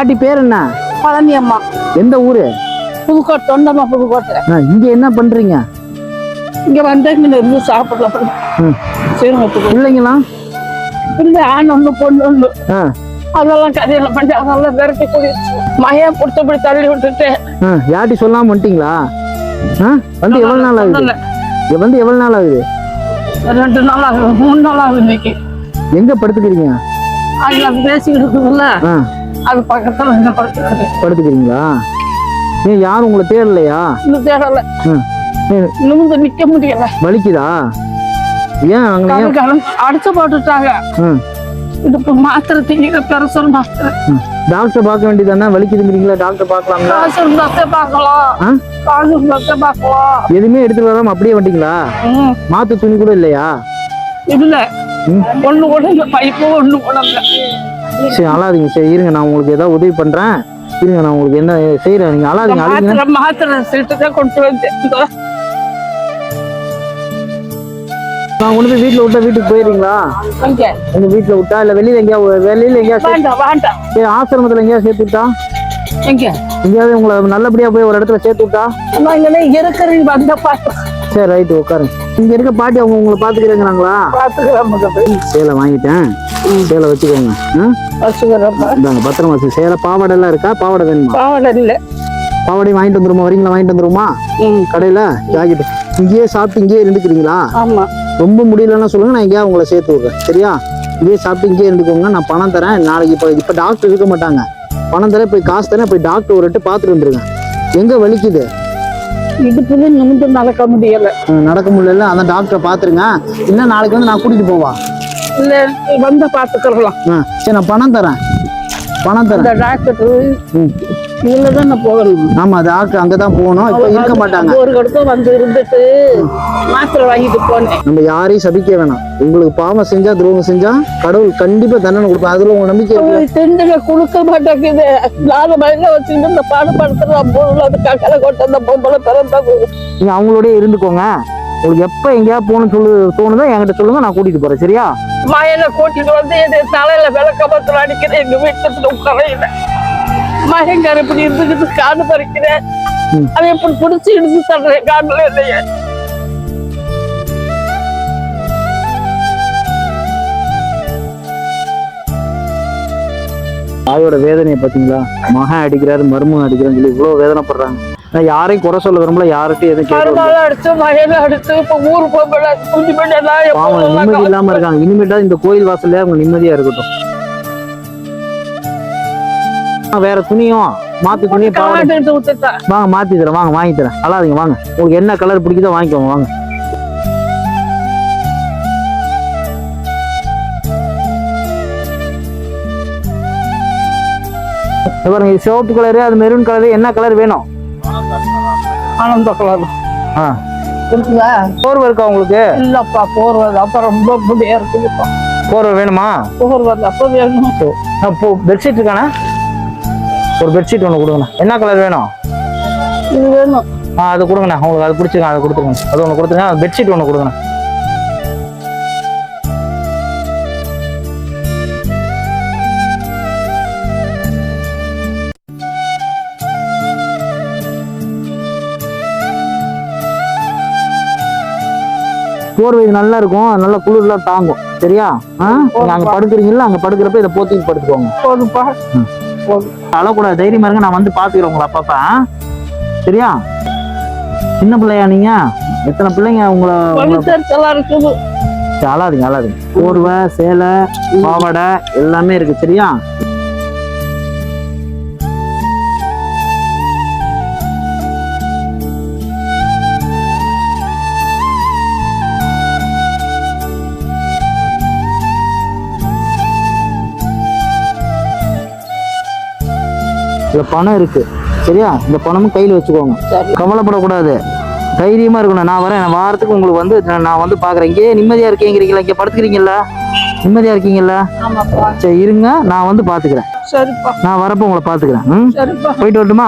பாட்டி பேர் என்ன? பழனி அம்மா. எந்த ஊரு? புதுக்கோட்டை தொண்டம்மா புதுக்கோட்டை. இங்க என்ன பண்றீங்க? இங்க வந்து இங்க இருந்து சாப்பிடலாம் ம். சீரகத்துக்கு பிள்ளைங்களாம் இல்லை ஆண் ஒண்ணு பொண்ணு ஆ, அதெல்லாம் கதையில பண்ணி அதெல்லாம் விரட்டி கூடிடுச்சு மயம் பிடிச்சபடி தள்ளி விட்டுட்டு. யார்ட்டி சொல்லாம வந்துட்டீங்களா? வந்து எவ்வளவு நாள் ஆகுது? வந்து எவ்வளவு நாள் ஆகுது? ரெண்டு நாள் ஆகுது மூணு நாள் ஆகுது இன்னைக்கு. எங்க படுத்துக்கிறீங்க? அங்க அது பேசிக்கிட்டு இருக்குதுல்ல. அது பக்கத்துல இந்த படுத்துக்கிறது படுத்துக்கிறீங்களா? ஏன் யாரும் உங்களை தேடலையா? இன்னும் தேடல. நிமிந்து நிக்க முடியல. வலிக்குதா? ஏன் அங்க அடிச்சு போட்டுட்டாங்க. இதுக்கு மாத்திரை திங்க பெருசல் மாத்திரை. டாக்டர் பார்க்க வேண்டியதானே வலிக்குதுங்கிறீங்களா? டாக்டர் பார்க்கலாங்களா காசு இருந்தாத்தே பார்க்கலாம்? காசு இருந்தாத்தே பார்க்கலாம். எதுவுமே எடுத்துட்டு வராம அப்படியே வந்துட்டீங்களா. மாத்து துணி கூட இல்லையா? இல்ல. ஒண்ணு கூட இல்ல. பைப்பு ஒண்ணு கூட இல்ல. சரி அழாதீங்க. சரி இருங்க நான் உங்களுக்கு ஏதாவது உதவி பண்றேன். இருங்க நான் உங்களுக்கு என்ன செய்யறேன் நீங்க அழாதீங்க அழுங்க மாத்திரை சீட்டு தான் கொண்டு வந்தேன். இதோ. நான் கொண்டு போய் வீட்டுல விட்டா வீட்டுக்கு போயிருங்களா இங்க. உங்க வீட்டுல விட்டா? இல்ல வெளியில எங்கேயா வெளியில எங்கேயா சரி ஆசிரமத்துல எங்கேயா சேர்த்து விட்டா எங்க எங்கேயாவது உங்களை நல்லபடியா போய் ஒரு இடத்துல சேர்த்து விட்டா? நான் இங்கே இருக்கிறீங்க வந்த பாட்டு. சரி ரைட்டு உட்காருங்க இங்க இருக்க பாட்டி அவங்க உங்களை பாத்துக்கிறேங்கிறாங்களா பாத்துக்கிறேன் சேலை வாங்கிட்டேன். சேலை வச்சுக்கோங்க. இந்தாங்க பத்திரமா வச்சு. சேலை பாவாடை எல்லாம் இருக்கா? பாவாடை வேணுமா? பாவடை இல்ல. பாவாடையும் வாங்கிட்டு வந்துருமா? வரீங்களா வாங்கிட்டு வந்துருமா? கடையில ஜாக்கெட் இங்கேயே சாப்பிட்டு இங்கேயே இருந்துக்கிறீங்களா? ஆமா. ரொம்ப முடியலன்னா சொல்லுங்க நான் எங்கேயா உங்களை சேர்த்து விடுறேன். சரியா? இங்கேயே சாப்பிட்டு இங்கேயே இருந்துக்கோங்க. நான் பணம் தரேன். நாளைக்கு இப்போ இப்போ டாக்டர் இருக்க மாட்டாங்க. பணம் தரேன் போய் காசு தரேன் போய் டாக்டர் ஒரு ரெட்டு பார்த்துட்டு வந்துருங்க. எங்க வலிக்குது? இடுப்புல நிமிந்து நடக்க முடியல. நடக்க முடியல அதான் டாக்டரை பார்த்துருங்க. இன்னும் நாளைக்கு வந்து நான் கூட்டிட்டு போவா? இல்ல வந்த பாத்துக்கலாம் ஆ சரி நான் பணம் தரேன். பணம் தரேன். டாக்டர் இதுல தான் போகணும். ஆமா டாக்டர் அங்கே தான் போகணும். இப்போ இருக்க மாட்டாங்க. ஒரு இடத்துல வந்து இருந்துட்டு மாத்திரை வாங்கிட்டு போனேன். நம்ம யாரையும் சபிக்க வேணாம். உங்களுக்கு பாவம் செஞ்சா துரோகம் செஞ்சா கடவுள் கண்டிப்பா தண்டனை கொடுப்பா அதுல உங்க நம்பிக்கை இருக்கு. தெரிஞ்சுக்க கொடுக்க மாட்டேங்குது. நாலு மணில வச்சுக்கிட்டு இந்த பாடுபடுத்துற பொருள் அது கக்கலை கொட்ட அந்த பொம்பளை பிறந்தா நீங்க அவங்களோடய இருந்துக்கோங்க. உங்களுக்கு எப்ப எங்கேயாவது போகணும்னு சொல்லு தோணுதோ என்கிட்ட சொல்லுங்க நான் கூட்டிட்டு போறேன். சரியா? மயனை கூட்டிட்டு வந்து இது தலையில விளக்க பத்திரம் அடிக்கிறேன். எங்க வீட்டுல உட்காரையில மயங்கார இப்படி இருந்துக்கிட்டு காடு பறிக்கிறேன். அதை இப்படி பிடிச்சி இடிச்சு தர்றேன் காடுல இல்லையே. தாயோட வேதனையை பாத்தீங்களா மகன் அடிக்கிறாரு மருமகன் அடிக்கிறான்னு சொல்லி இவ்வளவு வேதனைப்படுறாங்க. நான் யாரையும் குறை சொல்ல விரும்பல யார்கிட்டயும் எதுவும் கேட்க அடிச்சு மயனை அடிச்சு இப்ப ஊரு போகல நிம்மதி இல்லாம இருக்காங்க. இனிமேட்டா இந்த கோயில் வாசல்ல அவங்க நிம்மதியா இருக்கட்டும். வேற துணியும் மாத்து துணியும் வாங்க மாத்தி தரேன் வாங்க வாங்கி தரேன். அழாதீங்க வாங்க. உங்களுக்கு என்ன கலர் பிடிக்குதோ வாங்கிக்கோங்க வாங்க. பாருங்க சிவப்பு கலரு அது மெரூன் கலரு என்ன கலர் வேணும்? ஆனந்த கலர் ஆ. இருக்குதா? போர்வை இருக்கா உங்களுக்கு? இல்லப்பா போர்வது அப்ப ரொம்ப முடியா இருக்குதுப்பா. போர்வை வேணுமா? போர்வது அப்ப வேணும். அப்போ பெட்ஷீட் இருக்காண்ணா ஒரு பெட்ஷீட் ஒன்று கொடுங்கண்ணா. என்ன கலர் வேணும்? இது வேணும். ஆ அது கொடுங்கண்ணா. உங்களுக்கு அது பிடிச்சிருங்க அதை கொடுத்துருங்க. அது ஒன்று கொடுத்துருங்க. பெட்ஷீட் ஒன்று கொடுங்கண்ணா. போர்வை இது நல்லா இருக்கும். நல்லா குளிர்லாம் தாங்கும். சரியா? அங்க படுக்கிறீங்களா அங்க படுக்கிறப்ப இதை போத்திட்டு படுத்துக்கோங்க. போதுப்பா அழக்கூடாது. தைரியமா இருங்க நான் வந்து பாத்துக்கிறேன் உங்களை அப்பப்ப? சரியா? சின்ன பிள்ளையா நீங்க? எத்தனை பிள்ளைங்க உங்களை அழாதீங்க அழாதீங்க. போர்வை சேலை பாவாடை எல்லாமே இருக்கு சரியா? இதுல பணம் இருக்கு. சரியா? இந்த பணமும் கையில வச்சுக்கோங்க. கவலைப்படக்கூடாது. தைரியமா இருக்கணும். நான் வரேன். வாரத்துக்கு உங்களுக்கு வந்து நான் வந்து பாக்குறேன் இங்கேயே நிம்மதியா இருக்கீங்கிறீங்களா? இங்க படுத்துக்கிறீங்கல்ல நிம்மதியா இருக்கீங்கல்ல ஆமாப்பா. சரி இருங்க. நான் வந்து பாத்துக்கிறேன் சரிப்பா. நான் வரப்போ உங்களை பாத்துக்கிறேன் ம்? போயிட்டு வரட்டுமா?